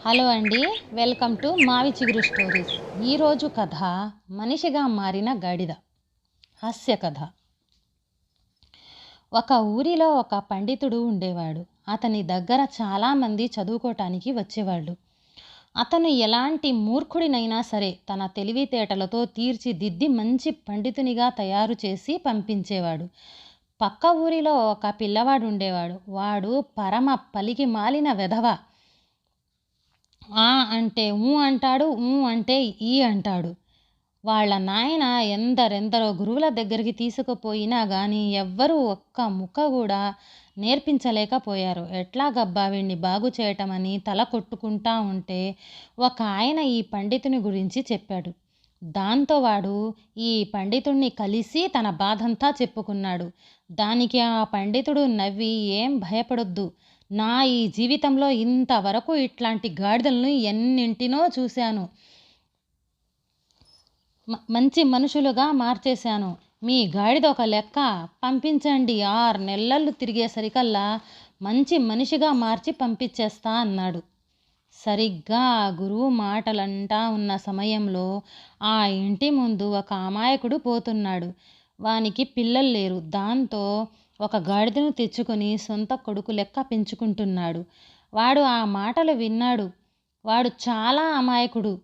Hello అండి welcome to మావి చిగురు స్టోరీస్. ఈరోజు కథ మనిషిగా మారిన గాడిద. హాస్య కథ. ఒక ఊరిలో ఒక పండితుడు ఉండేవాడు. అతని దగ్గర చాలామంది చదువుకోవటానికి వచ్చేవాళ్ళు. అతను ఎలాంటి మూర్ఖుడినైనా సరే తన తెలివితేటలతో తీర్చిదిద్ది మంచి పండితునిగా తయారు చేసి పంపించేవాడు. పక్క ఊరిలో ఒక పిల్లవాడు ఉండేవాడు. వాడు పరమ పలికి మాలిన వెధవ. ఆ అంటే ఊ అంటాడు ఊ అంటే ఈ అంటాడు. వాళ్ళ నాయన ఎందరెందరో గురువుల దగ్గరికి తీసుకుపోయినా కానీ ఎవ్వరూ ఒక్క ముక్క కూడా నేర్పించలేకపోయారు. ఎట్లాగబ్బా వీణ్ణి బాగు చేయటమని తల కొట్టుకుంటా ఉంటే ఒక ఆయన ఈ పండితుని గురించి చెప్పాడు. దాంతో వాడు ఈ పండితుణ్ణి కలిసి తన బాధంతా చెప్పుకున్నాడు. దానికి ఆ పండితుడు నవ్వి ఏం భయపడొద్దు. నా ఈ జీవితంలో ఇంతవరకు ఇట్లాంటి గాడిదలను ఎన్నింటినో చూశాను. మంచి మనుషులుగా మార్చేశాను. మీ గాడిద ఒక లెక్క పంపించండి. ఆరు నెలలు తిరిగేసరికల్లా మంచి మనిషిగా మార్చి పంపించేస్తా అన్నాడు. సరిగ్గా ఆ గురువు మాటలంటా ఉన్న సమయంలో ఆ ఇంటి ముందు ఒక అమాయకుడు పోతున్నాడు. వానికి పిల్లలు లేరు. దాంతో ఒక గాడిదను తెచ్చుకొని సొంత కొడుకు లెక్క పెంచుకుంటున్నాడు. వాడు ఆ మాటలు విన్నాడు. వాడు చాలా అమాయకుడు.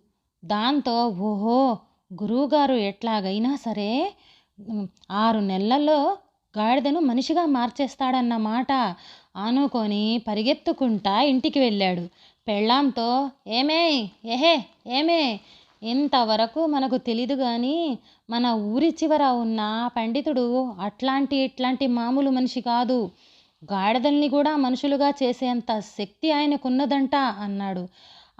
దాంతో ఓహో గురువుగారు ఎట్లాగైనా సరే ఆరు నెలల్లో గాడిదను మనిషిగా మార్చేస్తాడన్న మాట అనుకొని పరిగెత్తుకుంటా ఇంటికి వెళ్ళాడు. పెళ్ళాంతో ఏమే ఏహే ఏమే ఇంతవరకు మనకు తెలీదు కానీ మన ఊరి చివర ఉన్న పండితుడు అట్లాంటి ఇట్లాంటి మామూలు మనిషి కాదు. గాడిదల్ని కూడా మనుషులుగా చేసేంత శక్తి ఆయనకున్నదంట అన్నాడు.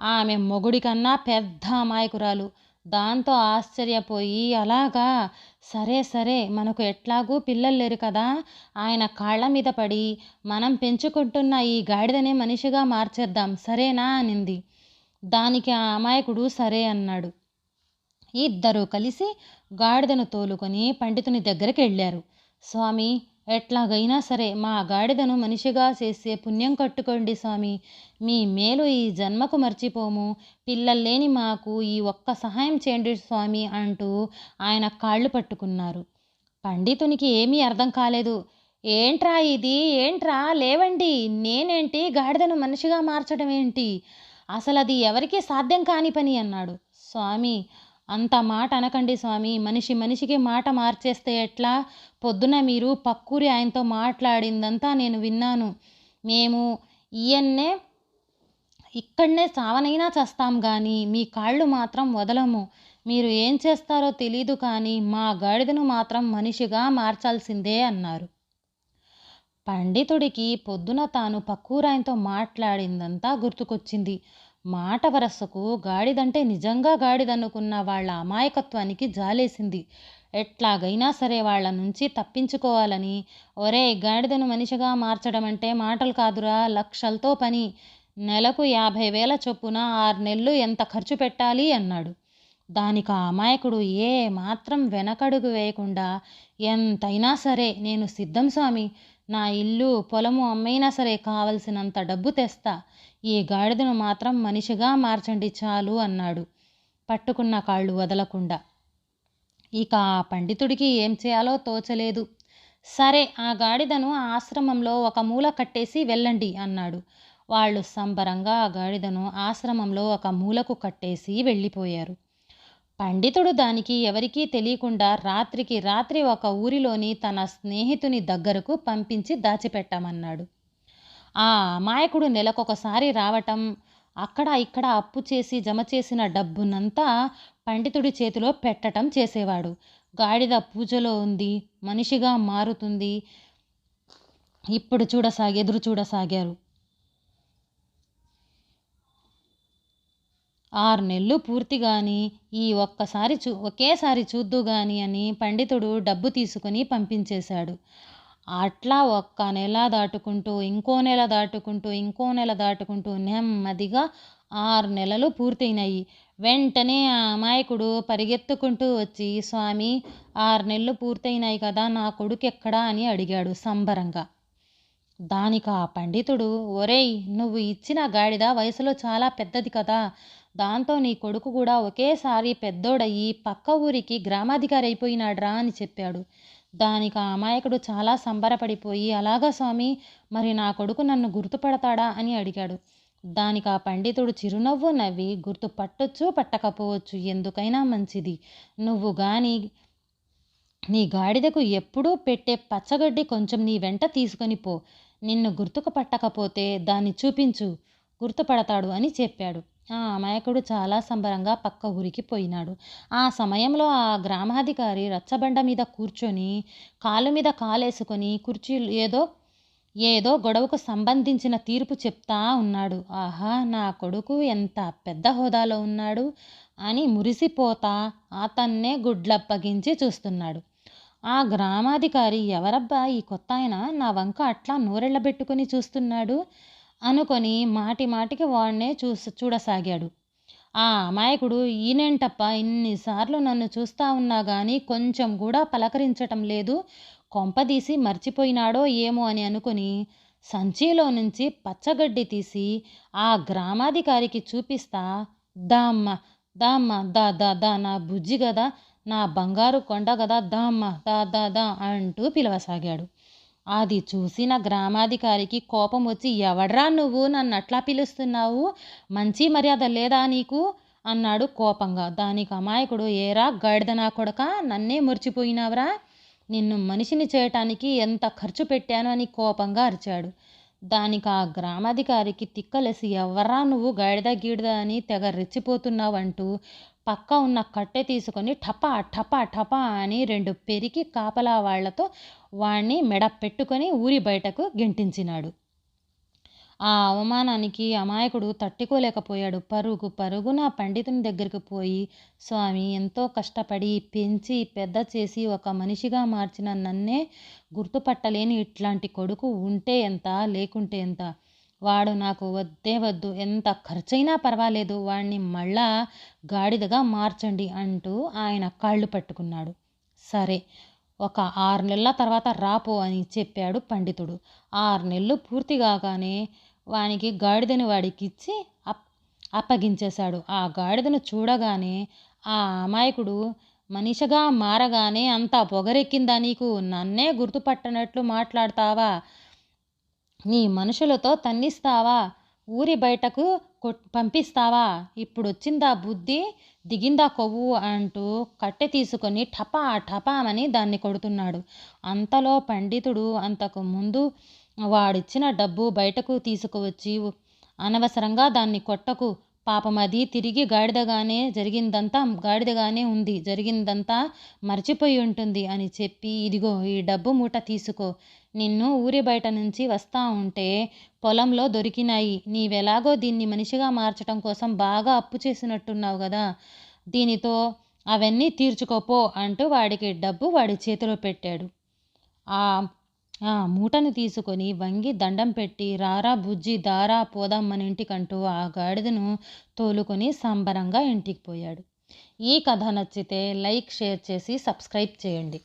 ఆమె మొగుడి కన్నా పెద్ద అమాయకురాలు. దాంతో ఆశ్చర్యపోయి అలాగా? సరే సరే మనకు ఎట్లాగూ పిల్లలు లేరు కదా? ఆయన కాళ్ళ మీద పడి మనం పెంచుకుంటున్న ఈ గాడిదనే మనిషిగా మార్చేద్దాం. సరేనా? అనింది. దానికి ఆ అమాయకుడు సరే అన్నాడు. ఇద్దరూ కలిసి గాడిదను తోలుకొని పండితుని దగ్గరికి వెళ్ళారు. స్వామి ఎట్లాగైనా సరే మా గాడిదను మనిషిగా చేసే పుణ్యం కట్టుకోండి స్వామి. మీ మేలు ఈ జన్మకు మర్చిపోము. పిల్లల్లేని మాకు ఈ ఒక్క సహాయం చేయండి స్వామి అంటూ ఆయన కాళ్ళు పట్టుకున్నారు. పండితునికి ఏమీ అర్థం కాలేదు. ఏంట్రా ఇది? ఏంట్రా? లేవండి. నేనేంటి? గాడిదను మనిషిగా మార్చడం ఏంటి? అసలు అది ఎవరికీ సాధ్యం కాని పని అన్నాడు. స్వామి అంత మాట అనకండి స్వామి. మనిషి మనిషికి మాట మార్చేస్తే ఎట్లా? పొద్దున మీరు పక్కూరి ఆయనతో మాట్లాడిందంతా నేను విన్నాను. మేము ఈయన్నే ఇక్కడనే చావనైనా చస్తాం కానీ మీ కాళ్ళు మాత్రం వదలము. మీరు ఏం చేస్తారో తెలీదు కానీ మా గాడిదను మాత్రం మనిషిగా మార్చాల్సిందే అన్నారు. పండితుడికి పొద్దున తాను పక్కూరాయనతో మాట్లాడిందంతా గుర్తుకొచ్చింది. మాట వరసకు గాడిదంటే నిజంగా గాడిదనుకున్న వాళ్ళ అమాయకత్వానికి జాలేసింది. ఎట్లాగైనా సరే వాళ్ళ నుంచి తప్పించుకోవాలని ఒరే గాడిదను మనిషిగా మార్చడం అంటే మాటలు కాదురా లక్షలతో పని. నెలకు యాభై వేల చొప్పున ఆరు నెలలు ఎంత ఖర్చు పెట్టాలి అన్నాడు. దానికి ఆ అమాయకుడు ఏ మాత్రం వెనకడుగు వేయకుండా ఎంతైనా సరే నేను సిద్ధం స్వామి నా ఇల్లు పొలము అమ్మైనా సరే కావలసినంత డబ్బు తెస్తా. ఈ గాడిదను మాత్రం మనిషిగా మార్చండి చాలు అన్నాడు. పట్టుకున్న కాళ్ళు వదలకుండా. ఇక ఆ పండితుడికి ఏం చేయాలో తోచలేదు. సరే ఆ గాడిదను ఆశ్రమంలో ఒక మూల కట్టేసి వెళ్ళండి అన్నాడు. వాళ్ళు సంబరంగా ఆ గాడిదను ఆశ్రమంలో ఒక మూలకు కట్టేసి వెళ్ళిపోయారు. పండితుడు దానికి ఎవరికీ తెలియకుండా రాత్రికి రాత్రి ఒక ఊరిలోని తన స్నేహితుని దగ్గరకు పంపించి దాచిపెట్టమన్నాడు. ఆ అమాయకుడు నెలకొకసారి రావటం అక్కడ ఇక్కడ అప్పు చేసి జమ చేసిన డబ్బునంతా పండితుడి చేతిలో పెట్టటం చేసేవాడు. గాడిద పూజలో ఉంది మనిషిగా మారుతుంది. ఇప్పుడు చూడసాగి ఎదురు చూడసాగారు. ఆరు నెలలు పూర్తి గాని ఈ ఒక్కసారి చూ ఒకేసారి చూద్దు గాని అని పండితుడు డబ్బు తీసుకుని పంపించేశాడు. అట్లా ఒక్క నెల దాటుకుంటూ ఇంకో నెల దాటుకుంటూ ఇంకో నెల దాటుకుంటూ నెమ్మదిగా ఆరు నెలలు పూర్తయినాయి. వెంటనే ఆ అమాయకుడు పరిగెత్తుకుంటూ వచ్చి స్వామి ఆరు నెలలు పూర్తయినాయి కదా నా కొడుకు ఎక్కడా అని అడిగాడు సంబరంగా. దానికి ఆ పండితుడు ఒరేయ్ నువ్వు ఇచ్చిన గాడిద వయసులో చాలా పెద్దది కదా దాంతో నీ కొడుకు కూడా ఒకేసారి పెద్దోడయ్యి పక్క ఊరికి గ్రామాధికారి అయిపోయినాడ్రా అని చెప్పాడు. దానికి ఆ అమాయకుడు చాలా సంబరపడిపోయి అలాగా స్వామి మరి నా కొడుకు నన్ను గుర్తుపడతాడా అని అడిగాడు. దానికి ఆ పండితుడు చిరునవ్వు నవ్వి గుర్తు పట్టొచ్చు పట్టకపోవచ్చు ఎందుకైనా మంచిది. నువ్వు గాని నీ గాడిదకు ఎప్పుడూ పెట్టే పచ్చగడ్డి కొంచెం నీ వెంట తీసుకొని పో. నిన్ను గుర్తుకు పట్టకపోతే దాన్ని చూపించు గుర్తుపడతాడు అని చెప్పాడు. ఆ అమాయకుడు చాలా సంబరంగా పక్క ఊరికి పోయినాడు. ఆ సమయంలో ఆ గ్రామాధికారి రచ్చబండ మీద కూర్చొని కాలు మీద కాలేసుకొని కుర్చీలు ఏదో ఏదో గొడవకు సంబంధించిన తీర్పు చెప్తా ఉన్నాడు. ఆహా నా కొడుకు ఎంత పెద్ద హోదాలో ఉన్నాడు అని మురిసిపోతా అతన్నే గుడ్లప్పగించి చూస్తున్నాడు. ఆ గ్రామాధికారి ఎవరబ్బా ఈ కొత్త ఆయన? నా వంక అట్లా నోరెళ్ళబెట్టుకొని చూస్తున్నాడు. అనుకొని మాటి మాటికి వాడినే చూస చూడసాగాడు. ఆ అమాయకుడు ఈయనేంటప్ప ఇన్నిసార్లు నన్ను చూస్తా ఉన్నా కానీ కొంచెం కూడా పలకరించటం లేదు. కొంపదీసి మర్చిపోయినాడో ఏమో అని అనుకుని సంచిలో నుంచి పచ్చగడ్డి తీసి ఆ గ్రామాధికారికి చూపిస్తా దామ్మ దామ్మ దా దా దా నా బుజ్జి కదా నా బంగారు కొండ కదా దామ్మ దా దా దా అంటూ పిలవసాగాడు. అది చూసిన గ్రామాధికారికి కోపం వచ్చి ఎవడ్రా నువ్వు? నన్ను అట్లా పిలుస్తున్నావు? మంచి మర్యాద లేదా నీకు? అన్నాడు కోపంగా. దానికి అమాయకుడు ఏరా? గాడిదనా కొడక? నన్నే మురిచిపోయినావురా? నిన్ను మనిషిని చేయటానికి ఎంత ఖర్చు పెట్టాను? అని కోపంగా అరిచాడు. దానికి ఆ గ్రామాధికారికి తిక్కలేసి ఎవర్రా నువ్వు గాడిద గీడిద అని తెగ రెచ్చిపోతున్నావంటూ పక్క ఉన్న కట్టె తీసుకొని ఠపా ఠపా ఠపా అని రెండు పెరికి కాపలా వాళ్ళతో వాణ్ణి మెడ పెట్టుకొని ఊరి బయటకు గెంటించినాడు. ఆ అవమానానికి అమాయకుడు తట్టుకోలేకపోయాడు. పరుగు పరుగున పండితుని దగ్గరికి పోయి స్వామి ఎంతో కష్టపడి పెంచి పెద్ద చేసి ఒక మనిషిగా మార్చిన నన్నే గుర్తుపట్టలేని ఇట్లాంటి కొడుకు ఉంటే ఎంత లేకుంటే ఎంత? వాడు నాకు వద్దే వద్దు ఎంత ఖర్చైనా పర్వాలేదు వాడిని మళ్ళా గాడిదగా మార్చండి అంటూ ఆయన కాళ్ళు పట్టుకున్నాడు. సరే ఒక ఆరు నెలల తర్వాత రాపో అని చెప్పాడు పండితుడు. ఆరు నెలలు పూర్తి కాగానే వానికి గాడిదని వాడికిచ్చి అప్ అప్పగించేశాడు. ఆ గాడిదను చూడగానే ఆ అమాయకుడు మనిషిగా మారగానే అంత పొగరెక్కిందా నీకు? నన్నే గుర్తుపట్టనట్లు మాట్లాడతావా? నీ మనుషులతో తన్నిస్తావా? ఊరి బయటకు కొట్ పంపిస్తావా? ఇప్పుడు వచ్చిందా బుద్ధి? దిగిందా కొవ్వు అంటూ కట్టె తీసుకొని టపా టపామని దాన్ని కొడుతున్నాడు. అంతలో పండితుడు అంతకు ముందు వాడిచ్చిన డబ్బు బయటకు తీసుకువచ్చి అనవసరంగా దాన్ని కొట్టకు పాపం అది తిరిగి గాడిదగానే జరిగిందంతా గాడిదగానే ఉంది. జరిగిందంతా మర్చిపోయి ఉంటుంది అని చెప్పి ఇదిగో ఈ డబ్బు మూట తీసుకో. నిన్ను ఊరి బయట నుంచి వస్తా ఉంటే పొలంలో దొరికినాయి. నీవెలాగో దీన్ని మనిషిగా మార్చటం కోసం బాగా అప్పు చేసినట్టున్నావు కదా. దీనితో అవన్నీ తీర్చుకోపో అంటూ వాడికి డబ్బు వాడి చేతిలో పెట్టాడు. ఆ ఆ మూటను తీసుకొని వంగి దండం పెట్టి రారా బుజ్జి దారా పోదాం మన ఇంటికంటూ ఆ గాడిదను తోలుకొని సంబరంగా ఇంటికి పోయాడు. ఈ కథ నచ్చితే లైక్ షేర్ చేసి సబ్స్క్రైబ్ చేయండి.